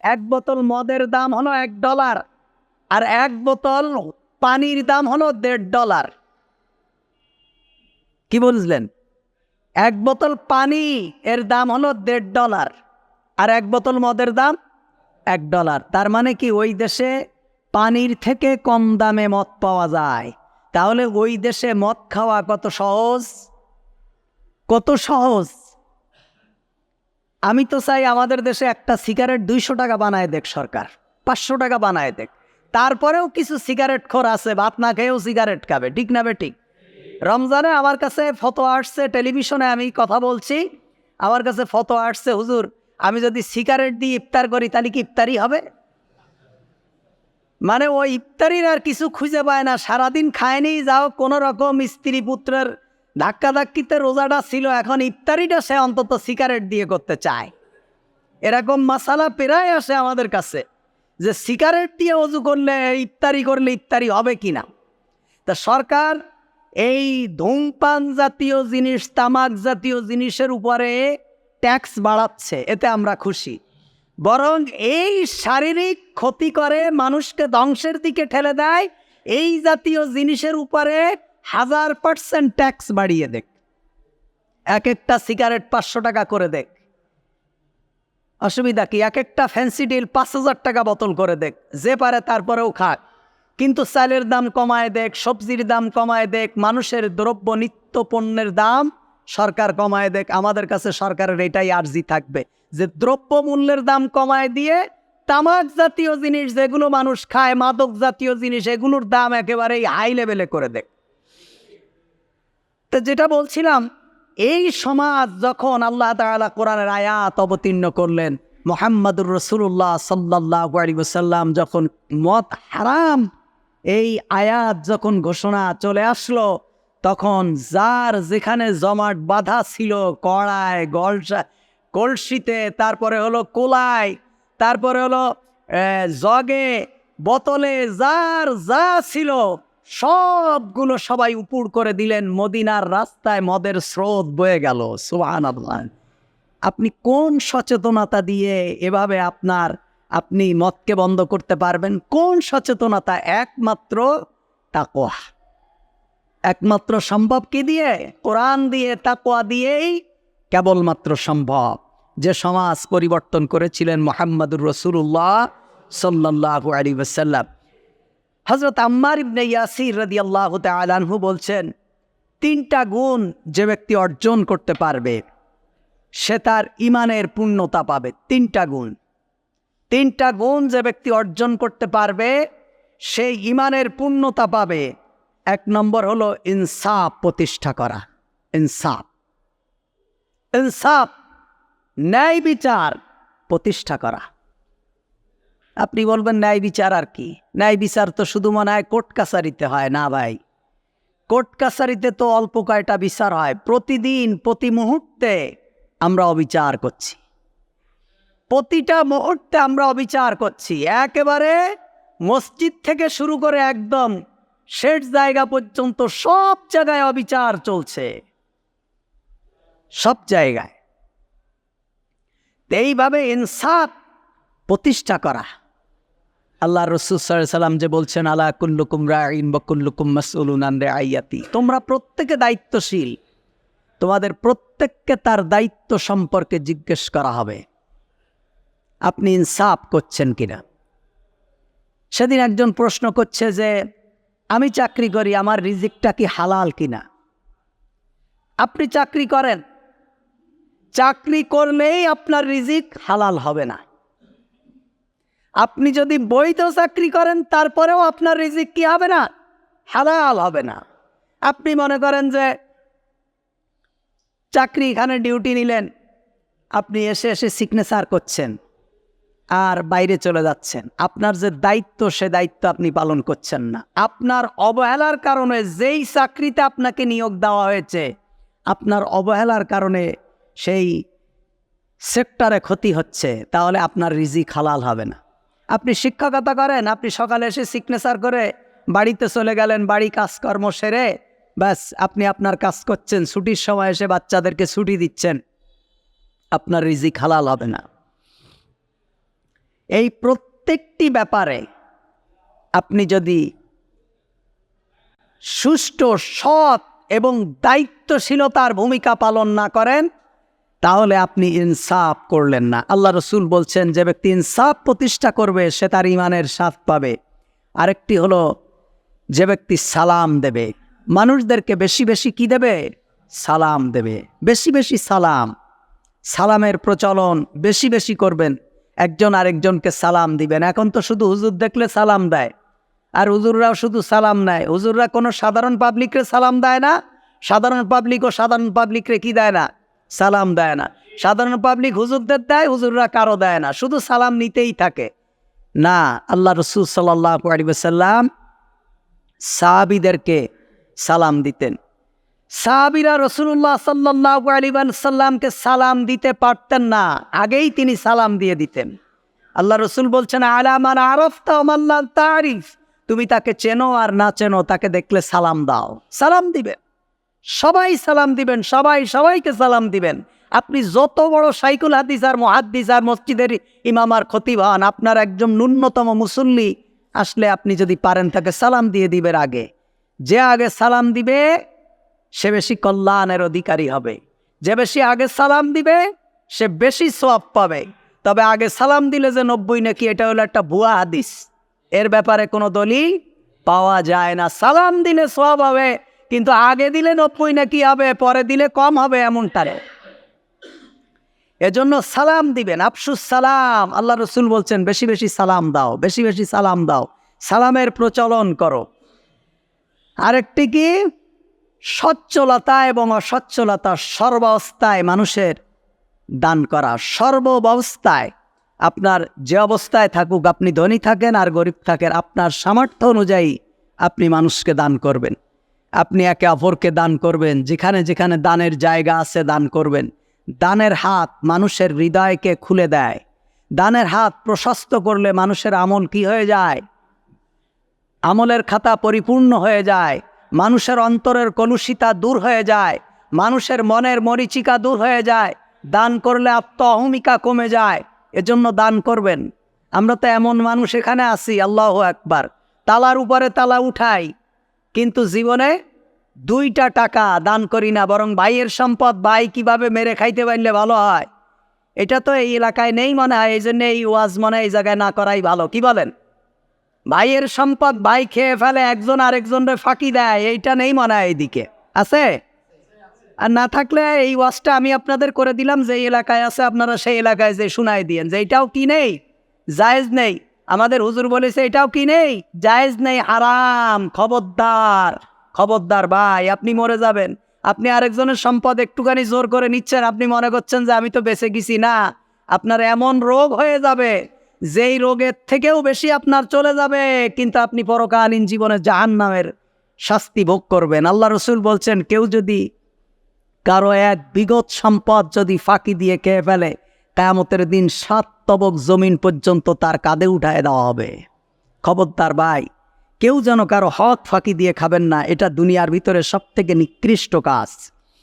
এক বোতল মদের দাম হলো এক ডলার আর এক বোতল পানির দাম হলো দেড় ডলার। কি বুঝলেন? এক বোতল পানি এর দাম হলো দেড় ডলার আর এক বোতল মদের দাম এক ডলার। তার মানে কি ওই দেশে পানির থেকে কম দামে মদ পাওয়া যায়। তাহলে ওই দেশে মদ খাওয়া কত সহজ? কত সহজ? আমি তো চাই আমাদের দেশে একটা সিগারেট দুইশো টাকা বানায় দেখ সরকার, পাঁচশো টাকা বানায় দেখ। তারপরেও কিছু সিগারেট খোর আছে ভাত না খেয়েও সিগারেট খাবে, ঠিক না বে ঠিক? রমজানে আমার কাছে ফটো আসছে, টেলিভিশনে আমি কথা বলছি, আমার কাছে ফটো আসছে, হুজুর, আমি যদি সিগারেট দিয়ে ইফতার করি তাহলে কি ইফতারি হবে? মানে ওই ইফতারির আর কিছু খুঁজে পায় না, সারাদিন খায়নি যাও কোনো রকম স্ত্রী পুত্রের ধাক্কা ধাক্কিতে রোজাটা ছিল, এখন ইফতারিটা সে অন্তত সিগারেট দিয়ে করতে চায়। এরকম মশালা প্রায় আসে আমাদের কাছে, যে সিগারেট দিয়ে অজু করলে, ইফতারি করলে ইফতারি হবে কি না তা সরকার এই ধূমপান জাতীয় জিনিস, তামাক জাতীয় জিনিসের উপরে ট্যাক্স বাড়াচ্ছে, এতে আমরা খুশি। বরং এই শারীরিক ক্ষতি করে মানুষকে ধ্বংসের দিকে ঠেলে দেয়, এই জাতীয় জিনিসের উপরে হাজার পার্সেন্ট ট্যাক্স বাড়িয়ে দেখ। এক একটা সিগারেট পাঁচশো টাকা করে দেখ। অসুবিধা কি? এক একটা ফ্যান্সি ডিল পাঁচ হাজার টাকা বোতল করে দেখ। যে পারে তারপরেও খাক। কিন্তু চালের দাম কমায় দেখ, সবজির দাম কমায় দেখ, মানুষের দ্রব্য নিত্য পণ্যের দাম সরকার কমায় দেখ। আমাদের কাছে সরকারের এটাই আর্জি থাকবে। যে দ্রব্য মূল্যের দাম কমায় দিয়ে তামাক জাতীয় জিনিস যেগুলো মানুষ খায়, মাদক জাতীয় জিনিস, এগুলোর দাম একেবারেই হাই লেভেলে করে দেখ। তো যেটা বলছিলাম, এই সমাজ যখন আল্লাহ তাআলা কোরআনের আয়াত অবতীর্ণ করলেন, মোহাম্মদুর রসুল্লাহ সাল্লাহ সাল্লাম যখন মত হারাম, এই আয়াত যখন ঘোষণা চলে আসলো, তখন যার যেখানে জমাট বাঁধা ছিল, কড়ায়, গলসা, কলসিতে, তারপরে হলো কোলায়, তারপরে হলো জগে, বোতলে, যার যা ছিল সবগুলো সবাই উপুড় করে দিলেন, মদিনার রাস্তায় মদের স্রোত বয়ে গেল। সুহান আপনি কোন সচেতনতা দিয়ে এভাবে আপনার, আপনি মদকে বন্ধ করতে পারবেন? কোন সচেতনতা একমাত্র তাকোয়া একমাত্র সম্ভব কি দিয়ে? কোরআন দিয়ে তাকোয়া দিয়েই কেবলমাত্র সম্ভব। যে সমাজ পরিবর্তন করেছিলেন মোহাম্মদুর রসুল্লাহ সাল্লাহ আলী ওসাল্লাম হজরত আম্মার ইবনে ইয়াসির রাদি আল্লাহ তালানহু বলছেন, তিনটা গুণ যে ব্যক্তি অর্জন করতে পারবে, সে তার ইমানের পূর্ণতা পাবে। তিনটা গুণ। তিনটা গুণ যে ব্যক্তি অর্জন করতে পারবে, সে ইমানের পূর্ণতা পাবে। এক নম্বর হলো ইনসাফ প্রতিষ্ঠা করা। ইনসাফ। ইনসাফ, ন্যায় বিচার প্রতিষ্ঠা করা। আপনি বলবেন ন্যায় বিচার আর কি? ন্যায় বিচার তো শুধু মনে হয় কোর্ট কাছারিতে হয় না ভাই। কোর্ট কাছারিতে তো অল্প কয়টা বিচার হয়। প্রতিদিন, প্রতি মুহূর্তে আমরা অবিচার করছি। প্রতিটা মুহূর্তে আমরা অবিচার করছি। একেবারে মসজিদ থেকে শুরু করে একদম শেষ জায়গা পর্যন্ত সব জায়গায় অবিচার চলছে। সব জায়গায়। এইভাবে ইনসাফ প্রতিষ্ঠা করা। আল্লাহ রসুল সাল্লাম যে বলছেন আল্লাহ কুল্লুকুম রাইন বকুল্লুকুম মাসউলুন আন আইয়াতি তোমরা প্রত্যেকে দায়িত্বশীল। তোমাদের প্রত্যেককে তার দায়িত্ব সম্পর্কে জিজ্ঞেস করা হবে। আপনি ইনসাফ করছেন কিনা? সেদিন একজন প্রশ্ন করছে যে, আমি চাকরি করি, আমার রিজিকটা কি হালাল কিনা? আপনি চাকরি করেন। চাকরি করলেই আপনার রিজিক হালাল হবে না। আপনি যদি বৈধ চাকরি করেন, তারপরেও আপনার রিজিক কি হবে না? হালাল হবে না। আপনি মনে করেন যে চাকরি এখানে ডিউটি নিলেন, আপনি এসে এসে সিগনেচার করছেন, আর বাইরে চলে যাচ্ছেন। আপনার যে দায়িত্ব, সে দায়িত্ব আপনি পালন করছেন না। আপনার অবহেলার কারণে যেই চাকরিতে আপনাকে নিয়োগ দেওয়া হয়েছে, আপনার অবহেলার কারণে সেই সেক্টরে ক্ষতি হচ্ছে, তাহলে আপনার রিজিক হালাল হবে না। আপনি শিক্ষকতা করেন, আপনি সকালে এসে সিগনেচার করে বাড়িতে চলে গেলেন, বাড়ি কাজকর্ম সেরে, ব্যাস, আপনি আপনার কাজ করছেন, ছুটির সময় এসে বাচ্চাদেরকে ছুটি দিচ্ছেন। আপনার রিজিক হালাল হবে না। এই প্রত্যেকটি ব্যাপারে আপনি যদি সুষ্ঠু, সৎ এবং দায়িত্বশীলতার ভূমিকা পালন না করেন তাহলে আপনি ইনসাফ করলেন না। আল্লাহ রসুল বলছেন, যে ব্যক্তি ইনসাফ প্রতিষ্ঠা করবে, সে তার ইমানের স্বাদ পাবে। আরেকটি হলো, যে ব্যক্তি সালাম দেবে, মানুষদেরকে বেশি বেশি কি দেবে? সালাম দেবে। বেশি বেশি সালাম। সালামের প্রচলন বেশি বেশি করবেন। একজন আরেকজনকে সালাম দিবেন। এখন তো শুধু হুজুর দেখলে সালাম দেয়। আর হুজুররাও শুধু সালাম নেয়। হুজুররা কোনো সাধারণ পাবলিকরে সালাম দেয় না। সাধারণ পাবলিক ও সাধারণ পাবলিকরে কি দেয় না? সালাম দেয় না। সাধারণ পাবলিক হুজুরদের দেয়, হুজুররা কারও দেয় না। শুধু সালাম নিতেই থাকে। না, আল্লাহ রসুল সাল্লাহ সাহাবিদেরকে সালাম দিতেন। সাহাবিরা রসুল্লাহ সাল্লাহ আলিবাসাল্লামকে সালাম দিতে পারতেন না। আগেই তিনি সালাম দিয়ে দিতেন। আল্লাহ রসুল বলছেন আলামান আরফ তামাল্লাহ তারিফ। তুমি তাকে চেনো আর না চেনো, তাকে দেখলে সালাম দাও। সালাম দিবেন সবাই সালাম দিবেন, সবাই সবাইকে সালাম দিবেন। আপনি যত বড় সাইকুল হাদিস আর মহাদ্দিস আর মসজিদের ইমাম আর খতিব হন আপনার একজন ন্যূনতম মুসল্লি আসলে আপনি যদি পারেন তাকে সালাম দিয়ে দিবেন আগে। যে আগে সালাম দিবে, সে বেশি কল্যাণের অধিকারী হবে। যে বেশি আগে সালাম দিবে, সে বেশি সোয়াব পাবে। তবে আগে সালাম দিলে যে নব্বই নাকি, এটা হলো একটা ভুয়া হাদিস। এর ব্যাপারে কোনো দলিল পাওয়া যায় না। সালাম দিলে সোয়াব হবে কিন্তু আগে দিলে নব্বই নাকি হবে, পরে দিলে কম হবে এমনটারে। এজন্য সালাম দিবেন, আফসুস সালাম। আল্লাহ রসুল বলছেন, বেশি বেশি সালাম দাও, বেশি বেশি সালাম দাও। সালামের প্রচলন করো। আরেকটি কি? সচ্ছলতা এবং অসচ্ছলতা সর্বাবস্থায় মানুষের দান করা, সর্বাবস্থায়। আপনার যে অবস্থায় থাকুক, আপনি ধনী থাকেন আর গরিব থাকেন, আপনার সামর্থ্য অনুযায়ী আপনি মানুষকে দান করবেন। আপনি একে অপরকে দান করবেন, যেখানে যেখানে দানের জায়গা আছে দান করবেন। দানের হাত মানুষের হৃদয়কে খুলে দেয়। দানের হাত প্রশস্ত করলে মানুষের আমল কি হয়ে যায়? আমলের খাতা পরিপূর্ণ হয়ে যায়। মানুষের অন্তরের কলুষিতা দূর হয়ে যায়। মানুষের মনের মরিচিকা দূর হয়ে যায়। দান করলে আত্ম অহমিকা কমে যায়। এজন্য দান করবেন। আমরা তো এমন মানুষ এখানে আছি, আল্লাহ একবার তালার উপরে তালা উঠাই। কিন্তু জীবনে দুইটা টাকা দান করি না, বরং ভাইয়ের সম্পদ ভাই কীভাবে মেরে খাইতে পারলে ভালো হয়? এটা তো এই এলাকায় নেই মনে হয় এই জন্য এই ওয়াজ মনে এই জায়গায় না করাই ভালো। কি বলেন? ভাইয়ের সম্পদ ভাই খেয়ে ফেলে একজন আরেকজনের ফাঁকি দেয়, এইটা নেই মনে হয় এইদিকে আছে? আর না থাকলে এই ওয়াজটা আমি আপনাদের করে দিলাম যে এলাকায় আছে আপনারা সেই এলাকায় যে শুনাই দিয়েন, যে এটাও কি নেই? জায়েজ নেই। আমাদের হুজুর বলেছে, এটাও কি নেই? জায়েজ নেই, আরাম, খবরদার। খবরদার ভাই, আপনি মরে যাবেন। আপনি আরেকজনের সম্পদ একটুখানি জোর করে নিচ্ছেন। আপনি মনে করছেন যে আমি তো বেঁচে গেছি। না, আপনার এমন রোগ হয়ে যাবে, যেই রোগের থেকেও বেশি আপনার চলে যাবে। কিন্তু আপনি পরকালীন জীবনে জাহান নামের শাস্তি ভোগ করবেন। আল্লাহ রসুল বলছেন, কেউ যদি কারও এক বিগত সম্পদ যদি ফাঁকি দিয়ে খেয়ে ফেলে কেয়ামতের দিন সাত তবক জমিন পর্যন্ত তার কাঁধে উঠায় দেওয়া হবে। খবরদার ভাই, কেউ যেন কারও হক ফাঁকি দিয়ে খাবেন না, এটা দুনিয়ার ভিতরে সব থেকে নিকৃষ্ট কাজ।